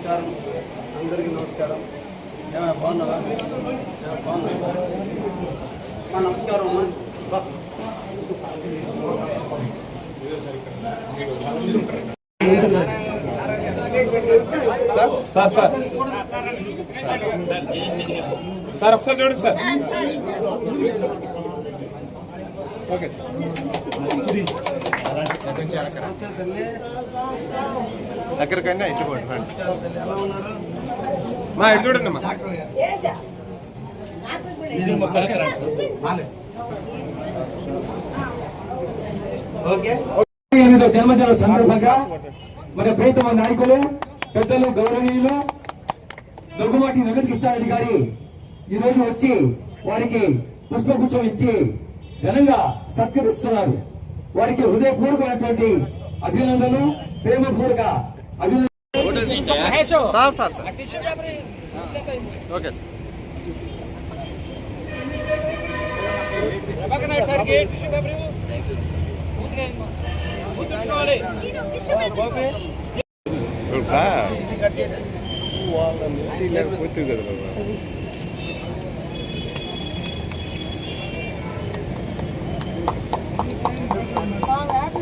నమస్కారం. అందరికీ నమస్కారం. బాగున్నావా? బాగున్నావా? అమ్మా, నమస్కారం అమ్మా. సార్? Sir sir. ఒకసారి చూడండి సార్. Okay sir. దగ్గరకైనా ఇట్టుకోండి రండి. మా ఇటు చూడండి అమ్మా. ఎనిమిదో జన్మదిన సందర్భంగా మన ప్రీతమ నాయకులు పెద్దలు గౌరవనీయులు దగ్గుమాటి వెంకట కృష్ణారెడ్డి గారి ఈ వచ్చి వారికి పుష్పగుచ్చం ఇచ్చి ఘనంగా సత్కరిస్తున్నారు. వారికి హృదయపూర్వకమైనటువంటి అభినందనలు ప్రేమపూర్వక అభినందనలు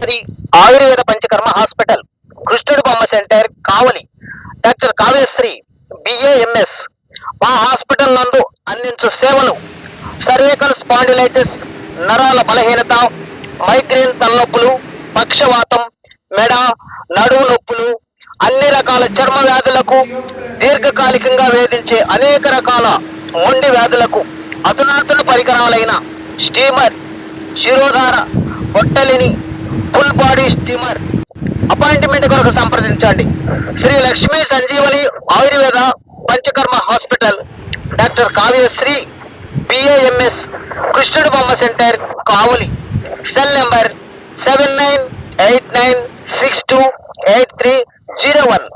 శ్రీ ఆయుర్వేద పంచకర్మ హాస్పిటల్ కృష్ణుడు బొమ్మ centre Kavali. Doctor Kavyasri BAMS మా హాస్పిటల్ నందు అందించు సేవలు సర్వికల్ స్పాండిలైటిస్ నరాల బలహీనత మైగ్రేన్ తలనొప్పులు పక్షవాతం మెడ నడుము నొప్పులు అన్ని రకాల చర్మ వ్యాధులకు దీర్ఘకాలికంగా వేధించే అనేక రకాల మొండి వ్యాధులకు అధునాతన పరికరాలైన స్టీమర్ శిరోధార పొట్టలిని ఫుల్ బాడీ స్టీమర్ అపాయింట్మెంట్ కొరకు సంప్రదించండి. Sri Lakshmi Sanjeevani Ayurveda Panchakarma hospital doctor Kavyasri BAMS కృష్ణుడు బొమ్మ centre Kavali. Cell number seven nine eight nine six two eight three zero one.